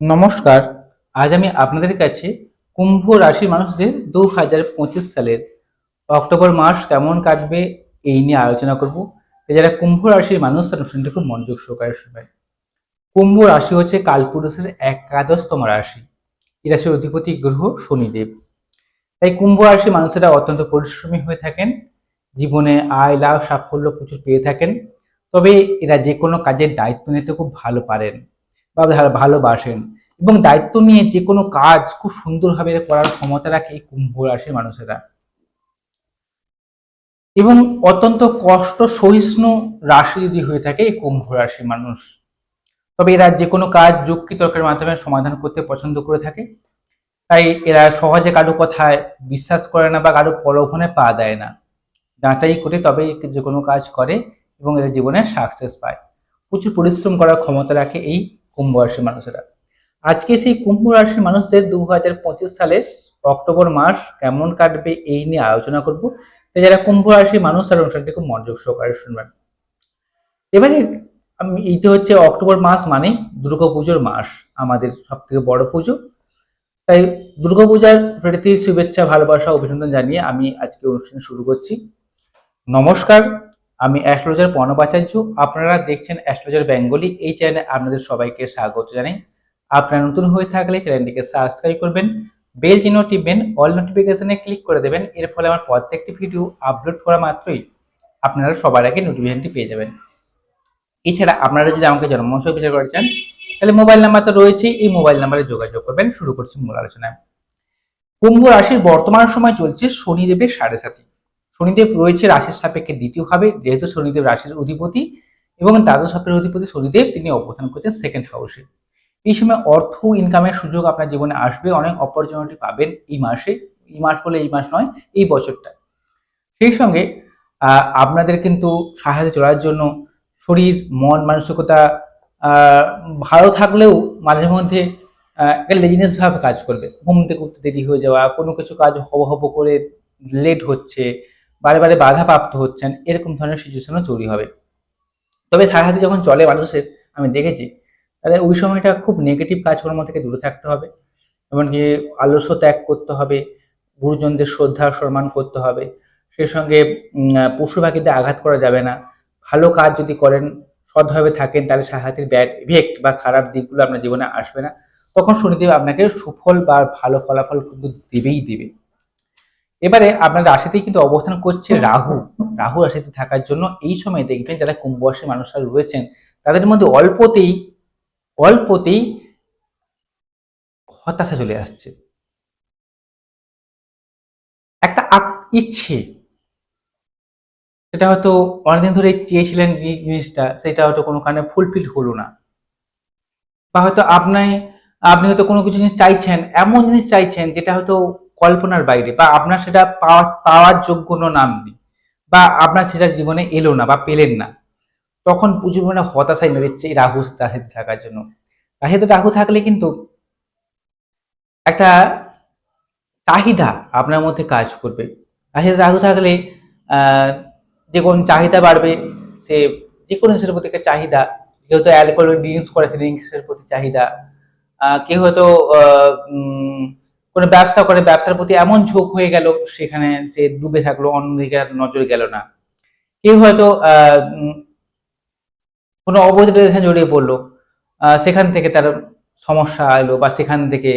নমস্কার, আজ আমি আপনাদের কাছে কুম্ভ রাশির মানুষদের দু হাজার পঁচিশ সালের অক্টোবর মাস কেমন কাটবে এই নিয়ে আলোচনা করব। যারা কুম্ভ রাশির মানুষ, তারা অনুষ্ঠানটি খুব মনোযোগ সহকারে শুনবেন। কুম্ভ রাশি হচ্ছে কালপুরুষের একাদশতম রাশি। এই রাশির অধিপতি গ্রহ শনিদেব। তাই কুম্ভ রাশির মানুষেরা অত্যন্ত পরিশ্রমী হয়ে থাকেন, জীবনে আয়, লাভ, সাফল্য প্রচুর পেয়ে থাকেন। তবে এরা যে কোনো কাজের দায়িত্ব নিতে খুব ভালো পারেন। ভালোবাসেন এবং দায়িত্ব নিয়ে যে কোনো কাজ খুব সুন্দরভাবে করার ক্ষমতা রাখে এই কুম্ভ রাশির মানুষেরা। এবং অত্যন্ত কষ্ট সহিষ্ণু রাশি যদি হয়ে থাকে এই কুম্ভ রাশির মানুষ, তবে এরা যে কোনো কাজ যুক্তি তর্কের মাধ্যমে সমাধান করতে পছন্দ করে থাকে। তাই এরা সহজে কারও কথায় বিশ্বাস করে না বা কারও প্রলোভনে পা দেয় না। যাচাই করে তবেই যে কোনো কাজ করে এবং এরা জীবনে সাকসেস পায়। প্রচুর পরিশ্রম করার ক্ষমতা রাখে এই কুম্ভ রাশির মানুষেরা। আজকে সেই কুম্ভ রাশির মানুষদের দু হাজার পঁচিশ সালের অক্টোবর মাস কেমন কাটবে এই নিয়ে আলোচনা করব। তাই যারা কুম্ভ রাশির মানুষ, তারা অনুষ্ঠানটি খুব মনোযোগ সহকারে শুনবেন। এবারে আমি, এইটা হচ্ছে অক্টোবর মাস মানে দুর্গাপুজোর মাস, আমাদের সব থেকে বড় পুজো। তাই দুর্গাপূজার প্রীতি শুভেচ্ছা, ভালোবাসা, অভিনন্দন জানিয়ে আমি আজকে অনুষ্ঠান শুরু করছি। নমস্কার আমি অ্যাস্ট্রোলজার প্রণবাচার্য। আপনারা দেখছেন অ্যাস্ট্রোলজার বেঙ্গলি। এই চ্যানেলে আপনাদের সবাইকে স্বাগত জানাই। আপনারা নতুন হয়ে থাকলে চ্যানেলটিকে সাবস্ক্রাইব করবেন, বেল চিহ্ন টিপবেন, অল নোটিফিকেশনে ক্লিক করে দেবেন। এর ফলে আমার প্রত্যেকটি ভিডিও আপলোড করা মাত্রই আপনারা সবার আগে নোটিফিকেশনটি পেয়ে যাবেন। এছাড়া আপনারা যদি আমাকে জন্মদিন বিচার করতে চান, তাহলে মোবাইল নাম্বার তো রয়েছেই এই মোবাইল নাম্বারে যোগাযোগ করবেন। শুরু করছি মূল আলোচনায়। কুম্ভ রাশির বর্তমান সময় চলছে শনিদেবের সাড়ে সাথী। শনিদেব রয়েছে রাশির সাপেক্ষে দ্বিতীয় ভাবে যেহেতু শনিদেব রাশির অধিপতি এবং দ্বাদশ সাপের অধিপতি শনিদেব, তিনি অবস্থান করছেন সেকেন্ড হাউসে এই সময় অর্থ ইনকামের সুযোগ আপনার জীবনে আসবে, অনেক অপরচুনিটি পাবেন এই মাসে, এই মাস বলে এই মাস নয়, এই বছরটা সেই সঙ্গে আপনাদের কিন্তু সাহায্যে চলার জন্য শরীর, মন, মানসিকতা ভালো থাকলেও মাঝে মধ্যে একটা লেজিনেস ভাবে কাজ করবে। ঘুম থেকে উঠতে দেরি হয়ে যাওয়া, কোনো কিছু কাজ হব হব করে লেট হচ্ছে বারে বাধা প্রাপ্ত হচ্ছেন, এরকম ধরনের সিচুয়েশনও তৈরি হবে। তবে সারাহাতে যখন চলে মানুষের, আমি দেখেছি, তাহলে ওই সময়টা খুব নেগেটিভ কাজকর্ম থেকে দূরে থাকতে হবে। এমনকি আলস্য ত্যাগ করতে হবে, গুরুজনদের শ্রদ্ধা সম্মান করতে হবে। সেই সঙ্গে পশু পাখিদের আঘাত করা যাবে না। ভালো কাজ যদি করেন, সৎভাবে থাকেন, তাহলে সাহায্যের ব্যাড ইফেক্ট বা খারাপ দিকগুলো আপনার জীবনে আসবে না। তখন শনিদেব আপনাকে সুফল বা ভালো ফলাফল কিন্তু দেবেই দেবে। এবারে আপনার রাশিতেই কিন্তু অবস্থান করছে রাহু। রাহু রাশিতে থাকার জন্য এই সময় দেখবেন যারা কুম্ভ রাশির মানুষরা রয়েছেন তাদের মধ্যে অল্পতেই অল্পতেই হতাশা চলে আসছে। একটা ইচ্ছে। সেটা হয়তো অনেকদিন ধরে চেয়েছিলেন জিনিসটা সেটা হয়তো কোনো কারণে ফুলফিল হলো না। বা হয়তো আপনি আপনি হয়তো কোনো কিছু জিনিস চাইছেন এমন জিনিস চাইছেন যেটা হয়তো কল্পনার বাইরে বা আপনার সেটা পাওয়া, পাওয়ার যোগ্য কোনো নাম নেই বা আপনার সেটা জীবনে এলো না বা পেলেন না। তখন প্রচুর পরিমাণে হতাশায় মেরে এই রাহু, রাশিতে থাকার জন্য। রাশিতে রাহু থাকলে কিন্তু একটা চাহিদা আপনার মধ্যে কাজ করবে। রাশিতে রাহু থাকলে যে কোন চাহিদা বাড়বে, সে যে কোনো জিনিসের প্রতি একটা চাহিদা। কেউ তো অ্যালকোহল ড্রিঙ্কস করে ড্রিঙ্কসের প্রতি চাহিদা। কেউ হয়তো কোনো ব্যবসা করে, ব্যবসার প্রতি এমন ঝোঁক হয়ে গেল, সেখানে সে ডুবে থাকল, অন্যদিকে আর নজর গেল না। কেউ হয়তো কোনো অবৈধ রিলেশন জড়িয়ে পড়ল সেখান থেকে তার সমস্যা এলো বা সেখান থেকে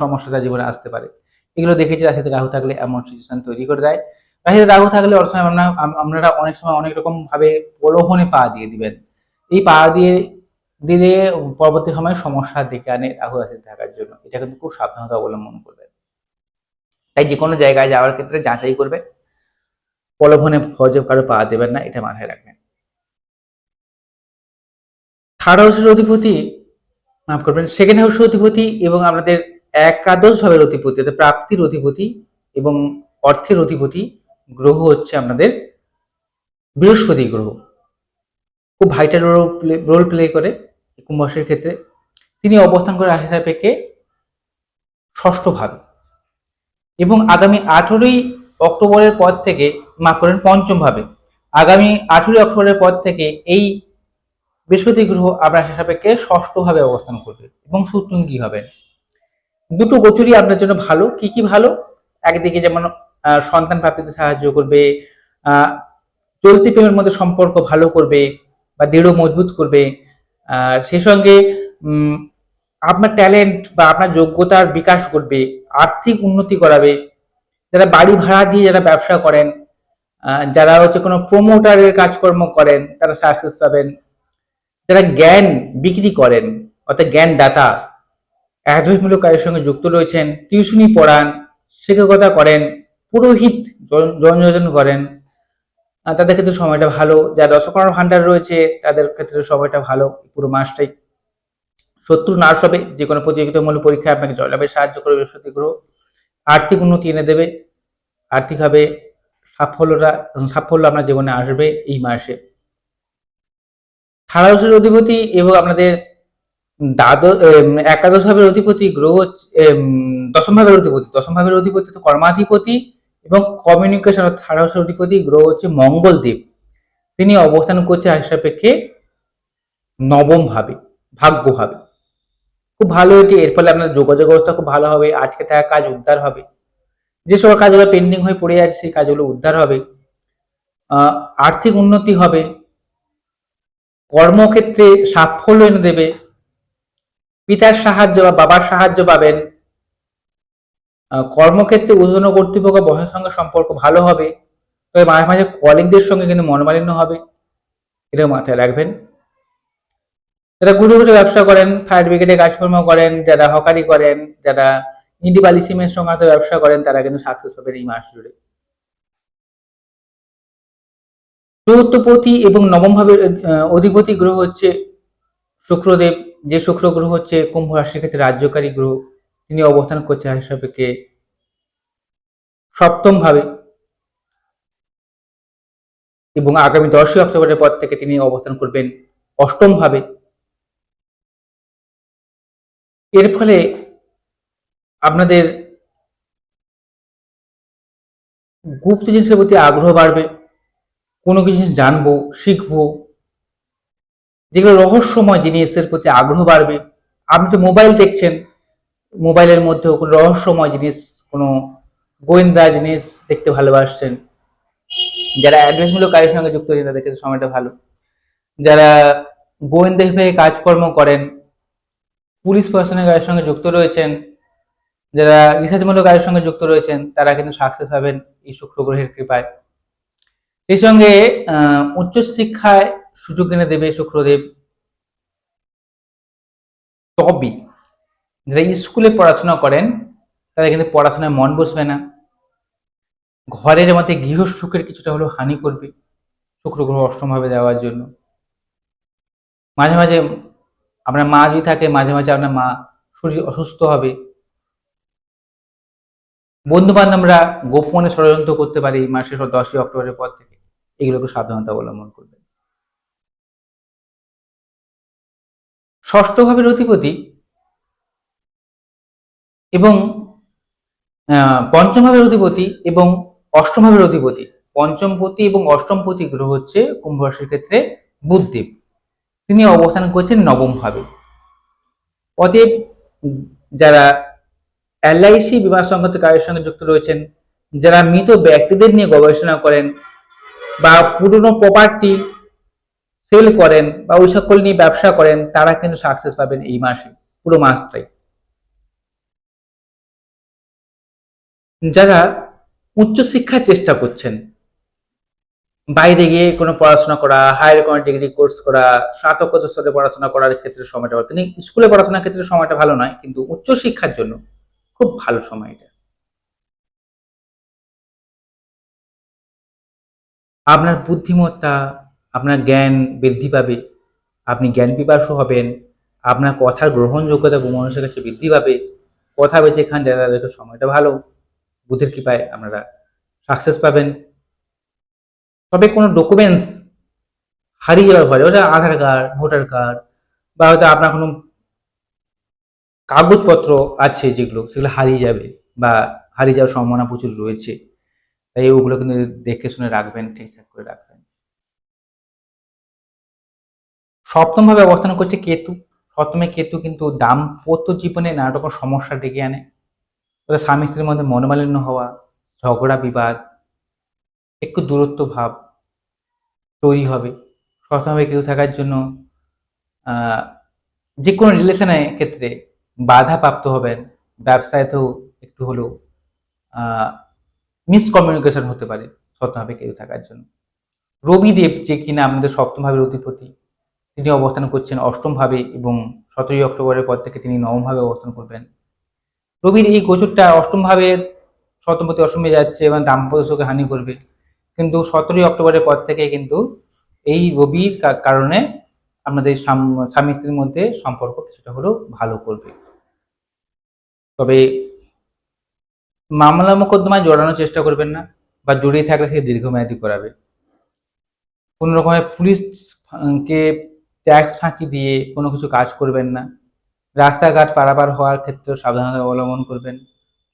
সমস্যা তার জীবনে আসতে পারে। এগুলো দেখেছি, রাশিতে রাহু থাকলে এমন সিচুয়েশন তৈরি করে দেয়। রাশিতে রাহু থাকলে অনেক সময় আপনারা অনেক সময় অনেক রকম ভাবে প্রলোভনে পা দিয়ে দিবেন। এই পা দিয়ে দিলে পরবর্তী সময়ে সমস্যা ডেকে আনে রাহু রাশিতে থাকার জন্য। এটা কিন্তু খুব সাবধানতা অবলম্বন করবেন তাই যে কোনো জায়গায় যাওয়ার ক্ষেত্রে যাচাই করবেন প্রলোভনে ফজব কারও পা দেবেন না, এটা মাথায় রাখবেন। থার্ড হাউসের অধিপতি, মাফ করবেন, সেকেন্ড হাউসের অধিপতি এবং আপনাদের একাদশ ভাবের অধিপতি, অর্থাৎ প্রাপ্তির অধিপতি এবং অর্থের অধিপতি গ্রহ হচ্ছে আপনাদের বৃহস্পতি গ্রহ। খুব vital role play role play করে। কুম্ভ ক্ষেত্রে তিনি অবস্থান করে রাশি সাপেক্ষে ষষ্ঠ ভাবে। এবং আগামী আঠেরোই অক্টোবরের পর থেকে, মাফ করেন, পঞ্চম ভাবে। আগামী আঠেরোই অক্টোবরের পর থেকে এই বৃহস্পতি গ্রহ আপনার রাশি ষষ্ঠভাবে অবস্থান করবে। এবং সুতুঙ্গি হবেন দুটো গোচরই আপনার জন্য ভালো। কি কি ভালো? একদিকে যেমন সন্তান প্রাপ্তিতে সাহায্য করবে চলতি প্রেমের মধ্যে সম্পর্ক ভালো করবে বা দৃঢ় মজবুত করবে সেই সঙ্গে আপনার ট্যালেন্ট বা আপনার যোগ্যতার বিকাশ করবে আর্থিক উন্নতি করাবে, যারা বাড়ি ভাড়া দিয়ে যারা ব্যবসা করেন যারা হচ্ছে কোনো প্রমোটারের কাজকর্ম করেন, তারা সাকসেস পাবেন। যারা জ্ঞান বিক্রি করেন, অর্থাৎ জ্ঞান দাতা অ্যাডভাইসমূলক কাজের সঙ্গে যুক্ত রয়েছেন টিউশনি পড়ান, শিক্ষকতা করেন, পুরোহিত জনযোজন করেন তাদের ক্ষেত্রে সময়টা ভালো যারা রসকর্ণ ভান্ডার রয়েছে, তাদের ক্ষেত্রে সময়টা ভালো, পুরো মাসটাই। শত্রু নার্স হবে যে কোনো প্রতিযোগিতামূলক পরীক্ষায় আপনাকে জয়লাভে সাহায্য করবে বৃহস্পতি গ্রহ আর্থিক উন্নতি এনে দেবে, আর্থিকভাবে সাফল্যটা সাফল্য আপনার জীবনে আসবে এই মাসে। ষাড়শের অধিপতি এবং আপনাদের দ্বাদশ একাদশ ভাবের অধিপতি গ্রহ দশম ভাবের অধিপতি। দশম ভাবের অধিপতি তো কর্মাধিপতি। এবং কমিউনিকেশন অর্থাৎ অধিপতি গ্রহ হচ্ছে মঙ্গলদেব। তিনি অবস্থান করছে রাশি সাপেক্ষে নবম ভাবে ভাগ্য ভাবে খুব ভালো এটি, এর ফলে আপনার যোগাযোগ ব্যবস্থা খুব ভালো হবে, আটকে থাকা কাজ উদ্ধার হবে। যে সকল কাজগুলো পেন্ডিং হয়ে পড়ে আছে, সেই কাজগুলো উদ্ধার হবে। আর্থিক উন্নতি হবে। কর্মক্ষেত্রে সাফল্য এনে দেবে। পিতার সাহায্য বা বাবার সাহায্য পাবেন। কর্মক্ষেত্রে উদ্বোধন কর্তৃপক্ষ বসের সঙ্গে সম্পর্ক ভালো হবে। তবে মাঝে মাঝে কলিগদের সঙ্গে কিন্তু মনোমালিন্য হবে। এটা মাথায় রাখবেন। যারা ঘুরে ঘুরে ব্যবসা করেন ফায়ার ব্রিগেডে কাজকর্ম করেন যারা হকারি করেন যারা ইন্ডিপালি সিমেন্ট সংক্রান্ত ব্যবসা করেন তারা কিন্তু সাকসেস পাবেন এই মাস জুড়ে। চতুর্থপতি এবং নবম আহ, অধিপতি গ্রহ হচ্ছে শুক্রদেব। যে শুক্র গ্রহ হচ্ছে কুম্ভ রাশির ক্ষেত্রে রাজ্যকারী গ্রহ। তিনি অবস্থান করছেন সাপেক্ষে সপ্তম ভাবে এবং আগামী দশই অক্টোবরের পর থেকে তিনি অবস্থান করবেন অষ্টম ভাবে এর ফলে আপনাদের গুপ্ত জিনিসের প্রতি আগ্রহ বাড়বে, কোনো কিছু জিনিস জানব, শিখব, যেগুলো রহস্যময় জিনিসের প্রতি আগ্রহ বাড়বে। আপনি যে মোবাইল দেখছেন মোবাইলের মধ্যেও কোনো রহস্যময় জিনিস, কোনো গোয়েন্দা জিনিস দেখতে ভালোবাসছেন। যারা অ্যাডভেন্সমূলক কাজের সঙ্গে যুক্ত রয়েছেন তাদের ক্ষেত্রে সময়টা ভালো। যারা গোয়েন্দা হিসেবে কাজকর্ম করেন, পুলিশ প্রশাসনের কাজের সঙ্গে যুক্ত রয়েছেন, যারা রিসার্চমূলক কাজের সঙ্গে যুক্ত রয়েছেন, তারা কিন্তু সাকসেস হবেন এই শুক্র গ্রহের কৃপায়। এই সঙ্গে উচ্চশিক্ষায় সুযোগ এনে দেবে শুক্রদেব। তবে যারা স্কুলে পড়াশোনা করেন, তারা কিন্তু পড়াশোনায় মন বসবে না। ঘরের মধ্যে গৃহ সুখের কিছুটা হলেও হানি করবে শুক্র গ্রহ অষ্টমভাবে যাওয়ার জন্য। মাঝে মাঝে আপনার মা যদি থাকে, মাঝে মাঝে আপনার মা শরীর অসুস্থ হবে। বন্ধু বান্ধবরা গোপনে ষড়যন্ত্র করতে পারে মাসের দশই অক্টোবরের পর থেকে। এগুলোকে সাবধানতা অবলম্বন করবেন। ষষ্ঠ ভাবের অধিপতি এবং আহ, পঞ্চম ভাবের অধিপতি এবং অষ্টম ভাবের অধিপতি। পঞ্চমপতি এবং অষ্টমপতি গ্রহ হচ্ছে কুম্ভ রাশির ক্ষেত্রে বুধদেব। তিনি অবস্থান করছেন নবম ভাবে। অতএব যারা এলআইসি বিমা সংক্রান্ত কাজের সঙ্গে যুক্ত রয়েছেন যারা মৃত ব্যক্তিদের নিয়ে গবেষণা করেন বা পুরনো প্রপার্টি সেল করেন বা ওই সকল নিয়ে ব্যবসা করেন তারা কিন্তু সাকসেস পাবেন এই মাসে পুরো মাসটাই। যারা উচ্চশিক্ষার চেষ্টা করছেন, বাইরে গিয়ে কোনো পড়াশোনা করা হায়ার কোনো ডিগ্রি কোর্স করা, স্নাতকোত্তর স্তরে পড়াশোনা করার ক্ষেত্রে সময়টা কিন্তু স্কুলে পড়াশোনার ক্ষেত্রে সময়টা ভালো নয়, কিন্তু উচ্চশিক্ষার জন্য খুব ভালো সময় এটা। আপনার বুদ্ধিমত্তা, আপনার জ্ঞান বৃদ্ধি পাবে, আপনি জ্ঞান পিপাসু হবেন, আপনার কথার গ্রহণযোগ্যতা মানুষের কাছে বৃদ্ধি পাবে, কথা বেঁচে খান যারা তাদেরকে সময়টা ভালো। বুদ্ধের কৃপায় আপনারা সাকসেস পাবেন। তবে কোনো ডকুমেন্টস হারিয়ে যাওয়ার ভয়, ওটা আধার কার্ড ভোটার কার্ড বা হয়তো আপনার কোনো কাগজপত্র আছে যেগুলো, সেগুলো হারিয়ে যাবে বা হারিয়ে যাওয়ার সম্ভাবনা প্রচুর রয়েছে। তাই ওগুলো কিন্তু দেখে শুনে রাখবেন ঠিকঠাক করে রাখবেন। সপ্তমভাবে অবস্থান করছে কেতু। সপ্তমে কেতু কিন্তু দাম্পত্য জীবনে নানা রকম সমস্যা ডেকে আনে। তবে স্বামী স্ত্রীর মধ্যে মনোমালিন্য হওয়া, ঝগড়া বিবাদ, একটু দূরত্ব ভাব তৈরি হবে। সপ্তমভাবে কেউ থাকার জন্য যে কোনো রিলেশনের ক্ষেত্রে বাধা প্রাপ্ত হবেন। ব্যবসায়তেও একটু হলেও মিসকমিউনিকেশন হতে পারে সপ্তমভাবে কেউ থাকার জন্য। রবিদেব যে কিনা আমাদের সপ্তম ভাবের অধিপতি, তিনি অবস্থান করছেন অষ্টমভাবে এবং সতেরোই অক্টোবরের পর থেকে তিনি নবমভাবে অবস্থান করবেন। রবির এই গোচরটা অষ্টম ভাবের সপ্তমপতি অষ্টমে যাচ্ছে এবং দাম্পত্য সুখে হানি করবে। কিন্তু সতেরোই অক্টোবরের পর থেকে কিন্তু এই রবির কারণে আপনাদের স্বামী স্ত্রীর মধ্যে সম্পর্ক কিছুটা হলেও ভালো করবে। তবে মামলা মোকদ্দমায় জড়ানোর চেষ্টা করবেন না বা জড়িয়ে থাকলে সে দীর্ঘমেয়াদী করাবে। কোনো রকমের পুলিশকে ট্যাক্স ফাঁকি দিয়ে কোনো কিছু কাজ করবেন না। রাস্তাঘাট পারাপার হওয়ার ক্ষেত্রে সাবধানতা অবলম্বন করবেন।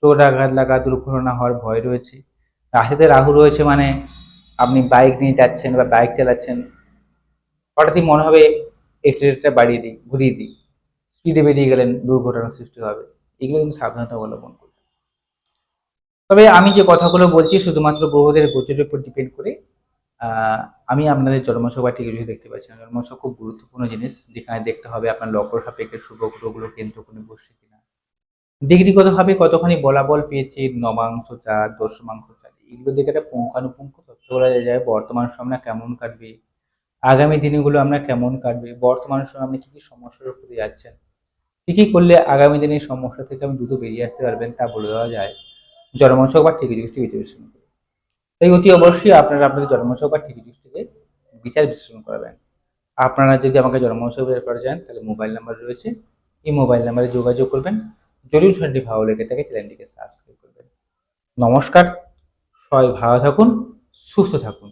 চোট আঘাত লাগা দুর্ঘটনা হওয়ার ভয় রয়েছে। রাস্তাতে রাহু রয়েছে মানে আপনি বাইক নিয়ে যাচ্ছেন বা বাইক চালাচ্ছেন, হঠাৎই মনে হবে এক্সিডেন্টটা বাড়িয়ে দিই, ঘুরিয়ে দিই স্পিডে বেরিয়ে গেলেন দুর্ঘটনার সৃষ্টি হবে। এগুলো কিন্তু সাবধানতা অবলম্বন করবেন। তবে আমি যে কথাগুলো বলছি, শুধুমাত্র গ্রহদের গোচরের উপর ডিপেন্ড করে আমি আপনাদের জন্মছক বা টিকিট দেখতে পাচ্ছি না। খুব গুরুত্বপূর্ণ জিনিস। যেখানে দেখতে হবে আপনার লক্ষ্য সাপেক্ষে শুভ গ্রহগুলো কেন্দ্র করে বসছে কিনা। ডিগ্রিগতভাবে কতখানি বলাবল পেয়েছে নবাংশ চার দশমাংশ চার এগুলো দেখে একটা পুঙ্খানুপুঙ্খ তথ্য বলা যায় বর্তমান সময় কেমন কাটবে, আগামী দিনগুলো আমরা কেমন কাটবে, বর্তমান সময় আপনি কি কি সমস্যার উপরে যাচ্ছেন, কী কী করলে আগামী দিনে এই সমস্যা থেকে আপনি দ্রুত বেরিয়ে আসতে পারবেন তা বলে দেওয়া যায়। জন্মছক বা টিকিট বিশ্লেষণ করে তাই অতি অবশ্যই আপনারা আপনাদের জন্মোৎসব বা টিকিট থেকে বিচার বিশ্লেষণ করাবেন। আপনারা যদি আমাকে জন্মোৎসব বের করে যান, তাহলে মোবাইল নাম্বার রয়েছে। এই মোবাইল নাম্বারে যোগাযোগ করবেন। চ্যানেলটি ভালো লেগে থাকে চ্যানেলটিকে সাবস্ক্রাইব করবেন। নমস্কার। সবাই ভালো থাকুন, সুস্থ থাকুন।